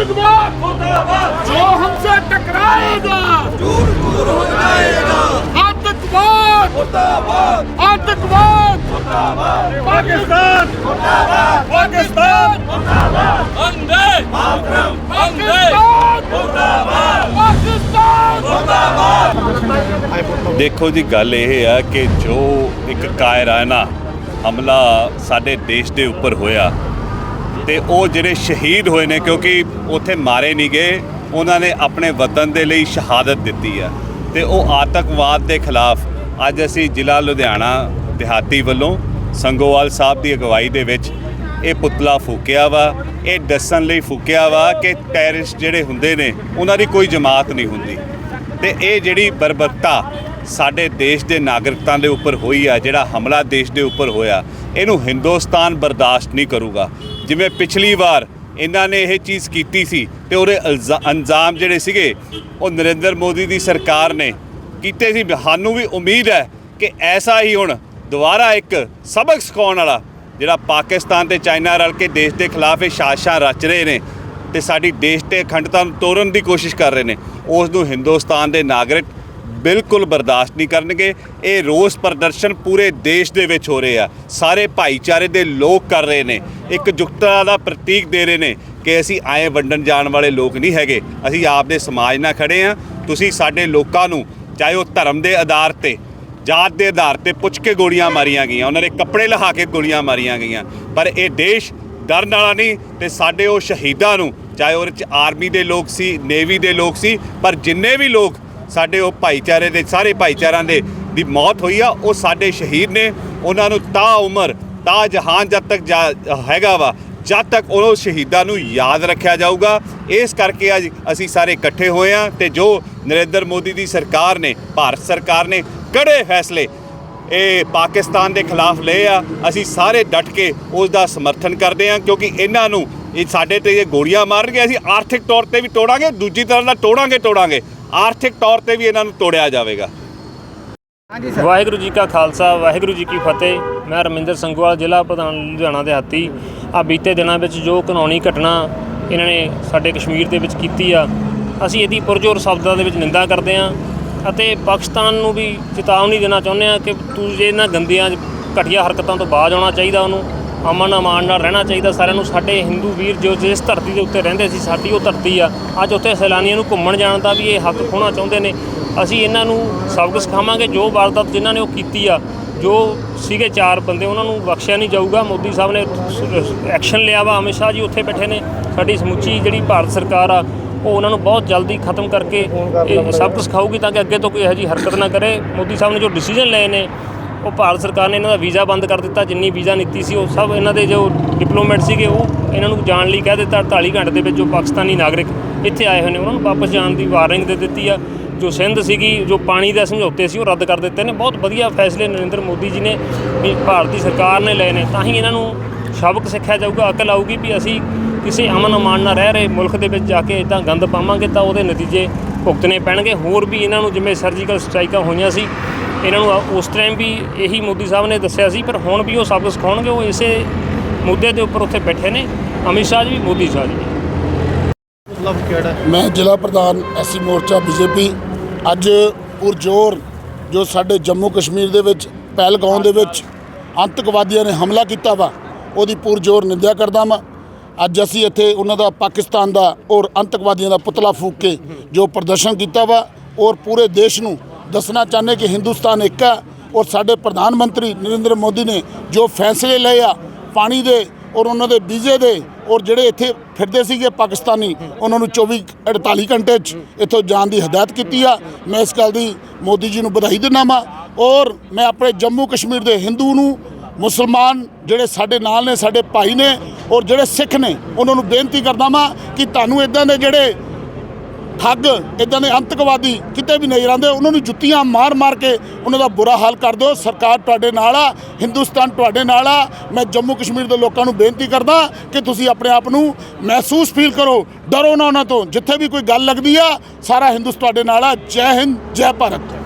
आतंकवाद मुर्दाबाद जो हमसे टकराएगा दूर दूर हो जाएगा आतंकवाद मुर्दाबाद आतंकवाद मुर्दाबाद पाकिस्तान मुर्दाबाद पाकिस्तान मुर्दाबाद वंदे मातरम वंदे मुर्दाबाद पाकिस्तान मुर्दाबाद ਦੇਖੋ ਜੀ ਗੱਲ ਇਹ ਆ ਕਿ ਜੋ ਇੱਕ ਕਾਇਰਾਨਾ ਹਮਲਾ ਸਾਡੇ ਦੇਸ਼ ਦੇ ਉੱਪਰ ਹੋਇਆ ਤੇ ਉਹ ਜਿਹੜੇ ਸ਼ਹੀਦ ਹੋਏ ਨੇ, ਕਿਉਂਕਿ ਉੱਥੇ ਮਾਰੇ ਨਹੀਂ ਗਏ, ਉਹਨਾਂ ਨੇ ਆਪਣੇ ਵਤਨ ਦੇ ਲਈ ਸ਼ਹਾਦਤ ਦਿੱਤੀ ਆ। ਤੇ ਉਹ ਆਤੰਕਵਾਦ ਦੇ ਖਿਲਾਫ ਅੱਜ ਅਸੀਂ ਜ਼ਿਲ੍ਹਾ ਲੁਧਿਆਣਾ ਦਿਹਾਤੀ ਵੱਲੋਂ ਸੰਗੋਵਾਲ ਸਾਹਿਬ ਦੀ ਅਗਵਾਈ ਦੇ ਵਿੱਚ ਇਹ ਪੁਤਲਾ ਫੂਕਿਆ ਵਾ। ਇਹ ਦੱਸਣ ਲਈ ਫੂਕਿਆ ਵਾ ਕਿ ਟੈਰਰਿਸਟ ਜਿਹੜੇ ਹੁੰਦੇ ਨੇ, ਉਹਨਾਂ ਦੀ ਕੋਈ ਜਮਾਤ ਨਹੀਂ ਹੁੰਦੀ। ਤੇ ਇਹ ਜਿਹੜੀ ਬਰਬਰਤਾ ਸਾਡੇ ਦੇਸ਼ ਦੇ ਨਾਗਰਿਕਤਾ ਦੇ ਉੱਪਰ ਹੋਈ ਆ, ਜਿਹੜਾ ਹਮਲਾ ਦੇਸ਼ ਦੇ ਉੱਪਰ ਹੋਇਆ, ਇਹਨੂੰ ਹਿੰਦੁਸਤਾਨ ਬਰਦਾਸ਼ਤ ਨਹੀਂ ਕਰੂਗਾ। ਜਿਵੇਂ ਪਿਛਲੀ ਵਾਰ ਇਹਨਾਂ ਨੇ ਇਹ ਚੀਜ਼ ਕੀਤੀ ਸੀ ਤੇ ਉਹਦੇ ਇਲਜ਼ਾ- ਅੰਜਾਮ ਜਿਹੜੇ ਸੀਗੇ, ਉਹ ਨਰਿੰਦਰ ਮੋਦੀ ਦੀ ਸਰਕਾਰ ਨੇ ਕੀਤੇ ਸੀ। ਸਾਨੂੰ ਵੀ ਉਮੀਦ ਹੈ ਕਿ ਐਸਾ ਹੀ ਹੁਣ ਦੁਬਾਰਾ ਇੱਕ ਸਬਕ ਸਿਖਾਉਣ ਵਾਲਾ, ਜਿਹੜਾ ਪਾਕਿਸਤਾਨ ਤੇ ਚਾਈਨਾ ਰਲ ਕੇ ਦੇਸ਼ ਦੇ ਖਿਲਾਫ ਇਹ ਸਾਜ਼ਿਸ਼ਾਂ ਰਚ ਰਹੇ ਨੇ ਤੇ ਸਾਡੀ ਦੇਸ਼ ਤੇ ਅਖੰਡਤਾ ਨੂੰ ਤੋੜਨ ਦੀ ਕੋਸ਼ਿਸ਼ ਕਰ ਰਹੇ ਨੇ, ਉਸ ਨੂੰ ਹਿੰਦੁਸਤਾਨ ਦੇ ਨਾਗਰਿਕ ਬਿਲਕੁਲ ਬਰਦਾਸ਼ਤ ਨਹੀਂ ਕਰਨਗੇ। ਇਹ ਰੋਸ ਪ੍ਰਦਰਸ਼ਨ ਪੂਰੇ ਦੇਸ਼ ਦੇ ਵਿੱਚ ਹੋ ਰਹੇ ਆ। ਸਾਰੇ ਭਾਈਚਾਰੇ ਦੇ ਲੋਕ ਕਰ ਰਹੇ ਨੇ। ਇੱਕ ਜੁਗਤਾ ਦਾ ਪ੍ਰਤੀਕ ਦੇ ਰਹੇ ਨੇ ਕਿ ਅਸੀਂ ਆਏ ਵੰਡਣ ਜਾਣ ਵਾਲੇ ਲੋਕ ਨਹੀਂ ਹੈਗੇ। ਅਸੀਂ ਆਪ ਦੇ ਸਮਾਜ ਨਾਲ ਖੜੇ ਆ। ਤੁਸੀਂ ਸਾਡੇ ਲੋਕਾਂ ਨੂੰ, ਚਾਹੇ ਉਹ ਧਰਮ ਦੇ ਆਧਾਰ ਤੇ, ਜਾਤ ਦੇ ਆਧਾਰ ਤੇ ਪੁੱਛ ਕੇ ਗੋਲੀਆਂ ਮਾਰੀਆਂ ਗਈਆਂ। ਉਹਨਾਂ ਦੇ ਕੱਪੜੇ ਲਹਾ ਕੇ ਗੋਲੀਆਂ ਮਾਰੀਆਂ ਗਈਆਂ। ਪਰ ਇਹ ਦੇਸ਼ ਡਰਨ ਵਾਲਾ ਨਹੀਂ ਤੇ ਸਾਡੇ ਉਹ ਸ਼ਹੀਦਾਂ ਨੂੰ, ਚਾਹੇ ਉਹਦੇ ਚ ਆਰਮੀ ਦੇ ਲੋਕ ਸੀ, ਨੇਵੀ ਦੇ ਲੋਕ ਸੀ, ਪਰ ਜਿੰਨੇ ਵੀ ਲੋਕ ਸਾਡੇ ਉਹ ਭਾਈਚਾਰੇ ਦੇ, ਸਾਰੇ ਭਾਈਚਾਰਿਆਂ ਦੇ ਦੀ ਮੌਤ ਹੋਈ ਆ, ਉਹ ਸਾਡੇ ਸ਼ਹੀਦ ਨੇ। ਉਹਨਾਂ ਨੂੰ ਤਾ ਉਮਰ ਤਾ ਜਹਾਨ ਜਦ ਤੱਕ ਜਾ- ਹੈਗਾ ਵਾ, ਜਦ ਤੱਕ ਉਹ ਸ਼ਹੀਦਾਂ ਨੂੰ ਯਾਦ ਰੱਖਿਆ ਜਾਊਗਾ। ਇਸ ਕਰਕੇ ਅੱਜ ਅਸੀਂ ਸਾਰੇ ਇਕੱਠੇ ਹੋਏ ਆ ਤੇ ਜੋ ਨਰਿੰਦਰ ਮੋਦੀ ਦੀ ਸਰਕਾਰ ਨੇ, ਭਾਰਤ ਸਰਕਾਰ ਨੇ ਕੜੇ ਫੈਸਲੇ ਇਹ ਪਾਕਿਸਤਾਨ ਦੇ ਖਿਲਾਫ ਲਏ ਆ, ਅਸੀਂ ਸਾਰੇ ਡਟ ਕੇ ਉਸ ਦਾ ਸਮਰਥਨ ਕਰਦੇ ਆ, ਕਿਉਂਕਿ ਇਹਨਾਂ ਨੂੰ, ਇਹ ਸਾਡੇ ਤੇ ਇਹ ਗੋਲੀਆਂ ਮਾਰਨਗੇ, ਅਸੀਂ ਆਰਥਿਕ ਤੌਰ ਤੇ ਵੀ ਤੋੜਾਂਗੇ, ਦੂਜੀ ਤਰ੍ਹਾਂ ਦਾ ਤੋੜਾਂਗੇ ਤੋੜਾਂਗੇ। ਆਰਥਿਕ ਤੌਰ ਤੇ ਵੀ ਇਹਨਾਂ ਨੂੰ ਤੋੜਿਆ ਜਾਵੇਗਾ। ਵਾਹਿਗੁਰੂ ਜੀ ਕਾ ਖਾਲਸਾ ਵਾਹਿਗੁਰੂ ਜੀ ਕੀ ਫਤਿਹ। ਮੈਂ ਰਮਿੰਦਰ ਸੰਗਵਾਲ ਜ਼ਿਲ੍ਹਾ ਪ੍ਰਧਾਨ ਲੁਧਿਆਣਾ ਦੇ ਹਾਤੀ ਆ ਬੀਤੇ ਦਿਨਾਂ ਵਿੱਚ ਜੋ ਕਾਨੂੰਨੀ ਘਟਨਾ ਇਹਨਾਂ ਨੇ ਸਾਡੇ ਕਸ਼ਮੀਰ ਦੇ ਵਿੱਚ ਕੀਤੀ ਆ ਅਸੀਂ ਇਹਦੀ ਪੁਰਜੋਰ ਸ਼ਬਦਾਂ ਦੇ ਵਿੱਚ ਨਿੰਦਾ ਕਰਦੇ ਆ ਅਤੇ ਪਾਕਿਸਤਾਨ ਨੂੰ ਵੀ ਚੇਤਾਵਨੀ ਦੇਣਾ ਚਾਹੁੰਦੇ ਆ ਕਿ ਤੂੰ ਜੇ ਇਹਨਾਂ ਗੰਦੀਆਂ ਘਟੀਆ ਹਰਕਤਾਂ ਤੋਂ ਬਾਜ਼ ਆਉਣਾ ਚਾਹੀਦਾ ਉਹਨੂੰ ਅਮਨ ਅਮਾਨ ਨਾਲ ਰਹਿਣਾ ਚਾਹੀਦਾ ਸਾਰਿਆਂ ਨੂੰ ਸਾਡੇ ਹਿੰਦੂ ਵੀਰ ਜੋ ਜਿਸ ਧਰਤੀ ਦੇ ਉੱਤੇ ਰਹਿੰਦੇ ਸੀ ਸਾਡੀ ਉਹ ਧਰਤੀ ਆ। ਅੱਜ ਉੱਥੇ ਸੈਲਾਨੀਆਂ ਨੂੰ ਘੁੰਮਣ ਜਾਣ ਦਾ ਵੀ ਇਹ ਹੱਕ ਖੋਣਾ ਚਾਹੁੰਦੇ ਨੇ। ਅਸੀਂ ਇਹਨਾਂ ਨੂੰ ਸਬਕ ਸਿਖਾਵਾਂਗੇ ਜੋ ਵਾਰਦਾਤ ਜਿਨ੍ਹਾਂ ਨੇ ਉਹ ਕੀਤੀ ਆ ਜੋ ਸੀਗੇ ਚਾਰ ਬੰਦੇ ਉਹਨਾਂ ਨੂੰ ਬਖਸ਼ਿਆ ਨਹੀਂ ਜਾਊਗਾ। ਮੋਦੀ ਸਾਹਿਬ ਨੇ ਐਕਸ਼ਨ ਲਿਆ ਵਾ ਅਮਿਤ ਸ਼ਾਹ ਜੀ ਉੱਥੇ ਬੈਠੇ ਨੇ। ਸਾਡੀ ਸਮੁੱਚੀ ਜਿਹੜੀ ਭਾਰਤ ਸਰਕਾਰ ਆ ਉਹ ਉਹਨਾਂ ਨੂੰ ਬਹੁਤ ਜਲਦੀ ਖਤਮ ਕਰਕੇ ਇਹ ਸਬਕ ਸਿਖਾਊਗੀ ਤਾਂ ਕਿ ਅੱਗੇ ਤੋਂ ਕੋਈ ਇਹੋ ਜਿਹੀ ਹਰਕਤ ਨਾ ਕਰੇ। ਮੋਦੀ ਸਾਹਿਬ ਨੇ ਜੋ ਡਿਸੀਜਨ ਲਏ ਨੇ ਉਹ ਭਾਰਤ ਸਰਕਾਰ ਨੇ ਇਹਨਾਂ ਦਾ ਵੀਜ਼ਾ ਬੰਦ ਕਰ ਦਿੱਤਾ, ਜਿੰਨੀ ਵੀਜ਼ਾ ਨੀਤੀ ਸੀ ਉਹ ਸਭ ਇਹਨਾਂ ਦੇ ਜੋ ਡਿਪਲੋਮੈਟ ਸੀਗੇ ਉਹ ਇਹਨਾਂ ਨੂੰ ਜਾਣ ਲਈ ਕਹਿ ਦਿੱਤਾ 48 ਘੰਟੇ ਦੇ ਵਿੱਚ ਜੋ ਪਾਕਿਸਤਾਨੀ ਨਾਗਰਿਕ ਇੱਥੇ ਆਏ ਹੋਏ ਨੇ, ਉਹਨਾਂ ਨੂੰ ਵਾਪਸ ਜਾਣ ਦੀ ਵਾਰਨਿੰਗ ਦੇ ਦਿੱਤੀ ਆ। ਜੋ ਸਿੰਧ ਸੀਗੀ, ਜੋ ਪਾਣੀ ਦੇ ਸਮਝੌਤੇ ਸੀ ਉਹ ਰੱਦ ਕਰ ਦਿੱਤੇ ਨੇ। ਬਹੁਤ ਵਧੀਆ ਫੈਸਲੇ ਨਰਿੰਦਰ ਮੋਦੀ ਜੀ ਨੇ ਵੀ ਭਾਰਤੀ ਸਰਕਾਰ ਨੇ ਲਏ ਨੇ। ਤਾਂ ਹੀ ਇਹਨਾਂ ਨੂੰ ਸਬਕ ਸਿੱਖਿਆ ਜਾਊਗਾ, ਅਕਲ ਆਊਗੀ ਵੀ ਅਸੀਂ ਕਿਸੇ ਅਮਨ ਅਮਾਨ ਨਾਲ ਰਹਿ ਰਹੇ ਮੁਲਕ ਦੇ ਵਿੱਚ ਜਾ ਕੇ ਇਦਾਂ ਗੰਦ ਪਾਵਾਂਗੇ ਤਾਂ ਉਹਦੇ ਨਤੀਜੇ ਭੁਗਤਣੇ ਪੈਣਗੇ। ਹੋਰ ਵੀ ਇਹਨਾਂ ਨੂੰ ਜਿਵੇਂ ਸਰਜੀਕਲ ਸਟ੍ਰਾਈਕਾਂ ਹੋਈਆਂ ਸੀ ਇਹਨਾਂ ਨੂੰ ਉਸ ਟਾਈਮ ਵੀ ਇਹੀ ਮੋਦੀ ਸਾਹਿਬ ਨੇ ਦੱਸਿਆ ਸੀ ਪਰ ਹੁਣ ਵੀ ਉਹ ਸਬਕ ਸਿਖਾਉਣਗੇ ਉਹ ਇਸੇ ਮੁੱਦੇ ਦੇ ਉੱਪਰ ਉੱਥੇ ਬੈਠੇ ਨੇ ਅਮਿਤ ਸ਼ਾਹ ਜੀ ਵੀ ਮੋਦੀ ਸ਼ਾਹ ਜੀ। ਮੈਂ ਜ਼ਿਲ੍ਹਾ ਪ੍ਰਧਾਨ ਐਸੀ ਮੋਰਚਾ ਬੀਜੇਪੀ। ਅੱਜ ਪੁਰਜੋਰ ਜੋ ਸਾਡੇ ਜੰਮੂ ਕਸ਼ਮੀਰ ਦੇ ਵਿੱਚ ਪਹਿਲਗਾਉਂ ਦੇ ਵਿੱਚ ਆਤੰਕਵਾਦੀਆਂ ਨੇ ਹਮਲਾ ਕੀਤਾ ਵਾ ਉਹਦੀ ਪੁਰਜੋਰ ਨਿੰਦਿਆ ਕਰਦਾ ਵਾਂ। ਅੱਜ ਅਸੀਂ ਇੱਥੇ ਉਹਨਾਂ ਦਾ ਪਾਕਿਸਤਾਨ ਦਾ ਔਰ ਆਤੰਕਵਾਦੀਆਂ ਦਾ ਪੁਤਲਾ ਫੂਕ ਕੇ ਜੋ ਪ੍ਰਦਰਸ਼ਨ ਕੀਤਾ ਵਾ ਔਰ ਪੂਰੇ ਦੇਸ਼ ਨੂੰ ਦੱਸਣਾ ਚਾਹੁੰਦੇ ਕਿ ਹਿੰਦੁਸਤਾਨ ਇੱਕ ਹੈ ਔਰ ਸਾਡੇ ਪ੍ਰਧਾਨ ਮੰਤਰੀ ਨਰਿੰਦਰ ਮੋਦੀ ਨੇ ਜੋ ਫੈਸਲੇ ਲਏ ਆ ਪਾਣੀ ਦੇ ਔਰ ਉਹਨਾਂ ਦੇ ਵੀਜ਼ੇ ਦੇ ਔਰ ਜਿਹੜੇ ਇੱਥੇ ਫਿਰਦੇ ਸੀਗੇ ਪਾਕਿਸਤਾਨੀ, ਉਹਨਾਂ ਨੂੰ 24 48 ਘੰਟੇ 'ਚ ਇੱਥੋਂ ਜਾਣ ਦੀ ਹਦਾਇਤ ਕੀਤੀ ਆ। ਮੈਂ ਇਸ ਗੱਲ ਦੀ ਮੋਦੀ ਜੀ ਨੂੰ ਵਧਾਈ ਦਿੰਦਾ ਵਾਂ ਔਰ ਮੈਂ ਆਪਣੇ ਜੰਮੂ ਕਸ਼ਮੀਰ ਦੇ ਹਿੰਦੂ ਨੂੰ, ਮੁਸਲਮਾਨ ਜਿਹੜੇ ਸਾਡੇ ਨਾਲ ਨੇ, ਸਾਡੇ ਭਾਈ ਨੇ ਔਰ ਜਿਹੜੇ ਸਿੱਖ ਨੇ, ਉਹਨਾਂ ਨੂੰ ਬੇਨਤੀ ਕਰਦਾ ਵਾਂ ਕਿ ਤੁਹਾਨੂੰ ਇਦਾਂ ਦੇ ਜਿਹੜੇ ਠੱਗ ਇਦਾਂ ਦੇ ਅੰਤਕਵਾਦੀ ਕਿਤੇ ਵੀ ਨਜ਼ਰ ਆਉਂਦੇ ਉਹਨਾਂ ਨੂੰ ਜੁੱਤੀਆਂ ਮਾਰ ਮਾਰ ਕੇ ਉਹਨਾਂ ਦਾ ਬੁਰਾ ਹਾਲ ਕਰ ਦਿਓ। ਸਰਕਾਰ ਤੁਹਾਡੇ ਨਾਲ ਆ, ਹਿੰਦੁਸਤਾਨ ਤੁਹਾਡੇ ਨਾਲ ਆ। ਮੈਂ ਜੰਮੂ ਕਸ਼ਮੀਰ ਦੇ ਲੋਕਾਂ ਨੂੰ ਬੇਨਤੀ ਕਰਦਾ ਕਿ ਤੁਸੀਂ ਆਪਣੇ ਆਪ ਨੂੰ ਮਹਿਸੂਸ ਫੀਲ ਕਰੋ, ਡਰੋ ਨਾ ਉਹਨਾਂ ਤੋਂ। ਜਿੱਥੇ ਵੀ ਕੋਈ ਗੱਲ ਲੱਗਦੀ ਆ, ਸਾਰਾ ਹਿੰਦੁਸਤਾਨ ਤੁਹਾਡੇ ਨਾਲ ਆ। ਜੈ ਹਿੰਦ, ਜੈ ਭਾਰਤ।